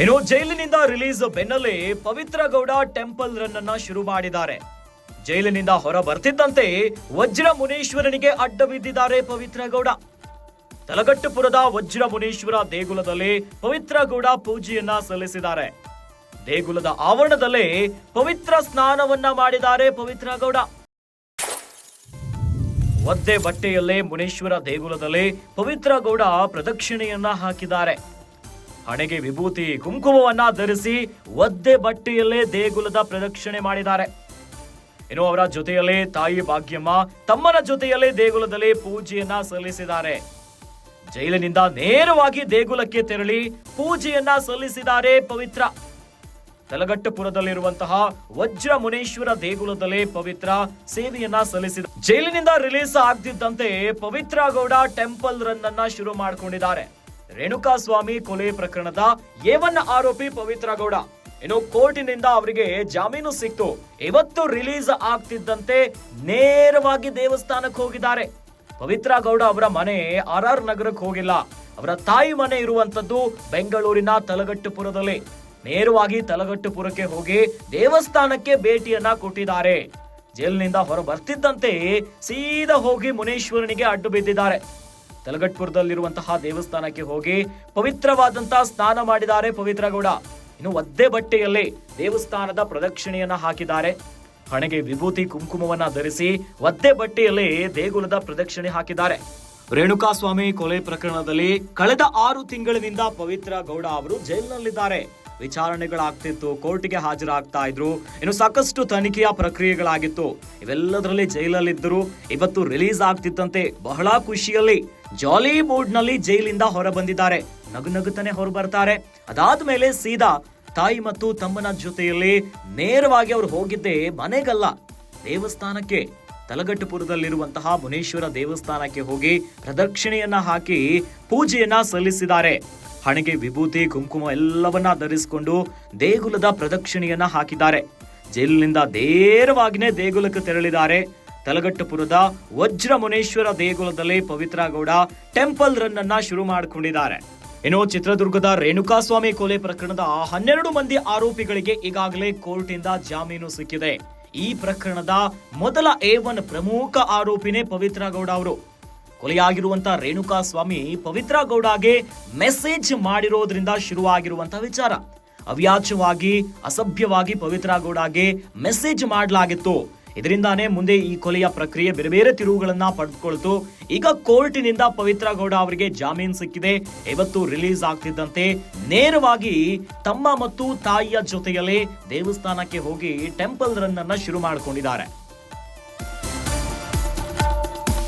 ಇನ್ನು ಜೈಲಿನಿಂದ ರಿಲೀಸ್ ಬೆನ್ನಲ್ಲೇ ಪವಿತ್ರ ಗೌಡ ಟೆಂಪಲ್ ರನ್ ಅನ್ನ ಶುರು ಮಾಡಿದ್ದಾರೆ. ಜೈಲಿನಿಂದ ಹೊರ ಬರ್ತಿದ್ದಂತೆ ವಜ್ರ ಮುನೇಶ್ವರನಿಗೆ ಅಡ್ಡ ಬಿದ್ದಿದ್ದಾರೆ ಪವಿತ್ರ ಗೌಡ. ತಲಗಟ್ಟುಪುರದ ವಜ್ರ ಮುನೇಶ್ವರ ದೇಗುಲದಲ್ಲಿ ಪವಿತ್ರ ಗೌಡ ಪೂಜೆಯನ್ನ ಸಲ್ಲಿಸಿದ್ದಾರೆ. ದೇಗುಲದ ಆವರಣದಲ್ಲೇ ಪವಿತ್ರ ಸ್ನಾನವನ್ನ ಮಾಡಿದ್ದಾರೆ ಪವಿತ್ರ ಗೌಡ. ಒದ್ದೆ ಬಟ್ಟೆಯಲ್ಲೇ ಮುನೇಶ್ವರ ದೇಗುಲದಲ್ಲಿ ಪವಿತ್ರ ಗೌಡ ಪ್ರದಕ್ಷಿಣೆಯನ್ನ ಹಾಕಿದ್ದಾರೆ. ಹಣೆಗೆ ವಿಭೂತಿ, ಕುಂಕುಮವನ್ನ ಧರಿಸಿ ಒದ್ದೆ ಬಟ್ಟೆಯಲ್ಲೇ ದೇಗುಲದ ಪ್ರದಕ್ಷಿಣೆ ಮಾಡಿದ್ದಾರೆ. ಇನ್ನು ಅವರ ಜೊತೆಯಲ್ಲಿ ತಾಯಿ ಭಾಗ್ಯಮ್ಮ ತಮ್ಮನ ಜೊತೆಯಲ್ಲೇ ದೇಗುಲದಲ್ಲಿ ಪೂಜೆಯನ್ನ ಸಲ್ಲಿಸಿದ್ದಾರೆ. ಜೈಲಿನಿಂದ ನೇರವಾಗಿ ದೇಗುಲಕ್ಕೆ ತೆರಳಿ ಪೂಜೆಯನ್ನ ಸಲ್ಲಿಸಿದ್ದಾರೆ ಪವಿತ್ರ. ತಲಗಟ್ಟಪುರದಲ್ಲಿರುವಂತಹ ವಜ್ರ ಮುನೇಶ್ವರ ದೇಗುಲದಲ್ಲಿ ಪವಿತ್ರ ಸೇವೆಯನ್ನ ಸಲ್ಲಿಸಿದ ಜೈಲಿನಿಂದ ರಿಲೀಸ್ ಆಗ್ತಿದ್ದಂತೆ ಪವಿತ್ರ ಗೌಡ ಟೆಂಪಲ್ ರನ್ ಅನ್ನ ಶುರು ಮಾಡಿಕೊಂಡಿದ್ದಾರೆ. ರೇಣುಕಾ ಸ್ವಾಮಿ ಕೊಲೆ ಪ್ರಕರಣದ ಏವನ್ನ ಆರೋಪಿ ಪವಿತ್ರ ಗೌಡ. ಇನ್ನು ಕೋರ್ಟಿನಿಂದ ಅವರಿಗೆ ಜಾಮೀನು ಸಿಕ್ತು. ಇವತ್ತು ರಿಲೀಸ್ ಆಗ್ತಿದ್ದಂತೆ ನೇರವಾಗಿ ದೇವಸ್ಥಾನಕ್ಕೆ ಹೋಗಿದ್ದಾರೆ. ಪವಿತ್ರ ಗೌಡ ಅವರ ಮನೆ ಆರ್ ಆರ್ ನಗರಕ್ಕೆ ಹೋಗಿಲ್ಲ. ಅವರ ತಾಯಿ ಮನೆ ಇರುವಂತದ್ದು ಬೆಂಗಳೂರಿನ ತಲಗಟ್ಟುಪುರದಲ್ಲಿ. ನೇರವಾಗಿ ತಲಗಟ್ಟುಪುರಕ್ಕೆ ಹೋಗಿ ದೇವಸ್ಥಾನಕ್ಕೆ ಭೇಟಿಯನ್ನ ಕೊಟ್ಟಿದ್ದಾರೆ. ಜೈಲಿನಿಂದ ಹೊರ ಬರ್ತಿದ್ದಂತೆ ಸೀದಾ ಹೋಗಿ ಮುನೇಶ್ವರನಿಗೆ ಅಡ್ಡು ಬಿದ್ದಿದ್ದಾರೆ. ತಲಗಟ್ಪುರದಲ್ಲಿರುವಂತಹ ದೇವಸ್ಥಾನಕ್ಕೆ ಹೋಗಿ ಪವಿತ್ರವಾದಂತಹ ಸ್ನಾನ ಮಾಡಿದ್ದಾರೆ ಪವಿತ್ರ ಗೌಡ ಇನ್ನು ಒದ್ದೆ ಬಟ್ಟೆಯಲ್ಲಿ ದೇವಸ್ಥಾನದ ಪ್ರದಕ್ಷಿಣೆಯನ್ನ ಹಾಕಿದ್ದಾರೆ. ಹಣೆಗೆ ವಿಭೂತಿ ಕುಂಕುಮವನ್ನ ಧರಿಸಿ ಒದ್ದೆ ಬಟ್ಟೆಯಲ್ಲಿ ದೇಗುಲದ ಪ್ರದಕ್ಷಿಣೆ ಹಾಕಿದ್ದಾರೆ. ರೇಣುಕಾ ಸ್ವಾಮಿ ಕೊಲೆ ಪ್ರಕರಣದಲ್ಲಿ ಕಳೆದ ಆರು ತಿಂಗಳಿನಿಂದ ಪವಿತ್ರ ಗೌಡ ಅವರು ಜೈಲಿನಲ್ಲಿದ್ದಾರೆ. ವಿಚಾರಣೆಗಳಾಗ್ತಿತ್ತು, ಕೋರ್ಟ್ಗೆ ಹಾಜರಾಗ್ತಾ ಇದ್ರು. ಇನ್ನು ಸಾಕಷ್ಟು ತನಿಖೆಯ ಪ್ರಕ್ರಿಯೆಗಳಾಗಿತ್ತು. ಇವೆಲ್ಲದರಲ್ಲಿ ಜೈಲಲ್ಲಿದ್ದರು ಇವತ್ತು ರಿಲೀಸ್ ಆಗ್ತಿತ್ತಂತೆ. ಬಹಳ ಖುಷಿಯಲ್ಲಿ ಜಾಲಿ ಮೂಡ್ನಲ್ಲಿ ಜೈಲಿಂದ ಹೊರ ಬಂದಿದ್ದಾರೆ ನಗು ನಗುತ್ತಾನೆ ಹೊರ ಬರ್ತಾರೆ ಅದಾದ ಮೇಲೆ ಸೀದಾ ತಾಯಿ ಮತ್ತು ತಮ್ಮನ ಜೊತೆಯಲ್ಲಿ ನೇರವಾಗಿ ಅವರು ಹೋಗಿದ್ದೆ ಮನೆಗಲ್ಲ, ದೇವಸ್ಥಾನಕ್ಕೆ. ತಲಗಟ್ಟುಪುರದಲ್ಲಿರುವಂತಹ ಮುನೇಶ್ವರ ದೇವಸ್ಥಾನಕ್ಕೆ ಹೋಗಿ ಪ್ರದಕ್ಷಿಣೆಯನ್ನ ಹಾಕಿ ಪೂಜೆಯನ್ನ ಸಲ್ಲಿಸಿದ್ದಾರೆ. ಹಣೆಗೆ ವಿಭೂತಿ, ಕುಂಕುಮ ಎಲ್ಲವನ್ನ ಧರಿಸಿಕೊಂಡು ದೇಗುಲದ ಪ್ರದಕ್ಷಿಣೆಯನ್ನ ಹಾಕಿದ್ದಾರೆ. ಜೈಲಿನಿಂದ ನೇರವಾಗಿನೇ ದೇಗುಲಕ್ಕೆ ತೆರಳಿದ್ದಾರೆ. ತಲಗಟ್ಟುಪುರದ ವಜ್ರ ಮುನೇಶ್ವರ ದೇಗುಲದಲ್ಲಿ ಪವಿತ್ರ ಗೌಡ ಟೆಂಪಲ್ ರನ್ ಶುರು ಮಾಡಿಕೊಂಡಿದ್ದಾರೆ. ಇನ್ನು ಚಿತ್ರದುರ್ಗದ ರೇಣುಕಾಸ್ವಾಮಿ ಕೊಲೆ ಪ್ರಕರಣದ ಹನ್ನೆರಡು ಮಂದಿ ಆರೋಪಿಗಳಿಗೆ ಈಗಾಗಲೇ ಕೋರ್ಟಿಂದ ಜಾಮೀನು ಸಿಕ್ಕಿದೆ. ಈ ಪ್ರಕರಣದ ಮೊದಲ ಒನ್ ಪ್ರಮುಖ ಆರೋಪಿನೇ ಪವಿತ್ರ ಗೌಡ ಅವರು. ಕೊಲೆಯಾಗಿರುವಂತ ರೇಣುಕಾ ಸ್ವಾಮಿ ಪವಿತ್ರ ಗೌಡಗೆ ಮೆಸೇಜ್ ಮಾಡಿರೋದ್ರಿಂದ ಶುರುವಾಗಿರುವಂತ ವಿಚಾರ. ಅವ್ಯಾಚವಾಗಿ ಅಸಭ್ಯವಾಗಿ ಪವಿತ್ರ ಗೌಡಗೆ ಮೆಸೇಜ್ ಮಾಡಲಾಗಿತ್ತು. ಇದರಿಂದಾನೇ ಮುಂದೆ ಈ ಕೊಲೆಯ ಪ್ರಕ್ರಿಯೆ ಬೇರೆ ಬೇರೆ ತಿರುವುಗಳನ್ನ ಪಡೆದುಕೊಳ್ತು. ಈಗ ಕೋರ್ಟಿನಿಂದ ಪವಿತ್ರ ಗೌಡ ಅವರಿಗೆ ಜಾಮೀನು ಸಿಕ್ಕಿದೆ. ಇವತ್ತು ರಿಲೀಸ್ ಆಗ್ತಿದ್ದಂತೆ ನೇರವಾಗಿ ತಮ್ಮ ಮತ್ತು ತಾಯಿಯ ಜೊತೆಯಲ್ಲಿ ದೇವಸ್ಥಾನಕ್ಕೆ ಹೋಗಿ ಟೆಂಪಲ್ ರನ್ ಅನ್ನ ಶುರು ಮಾಡಿಕೊಂಡಿದ್ದಾರೆ.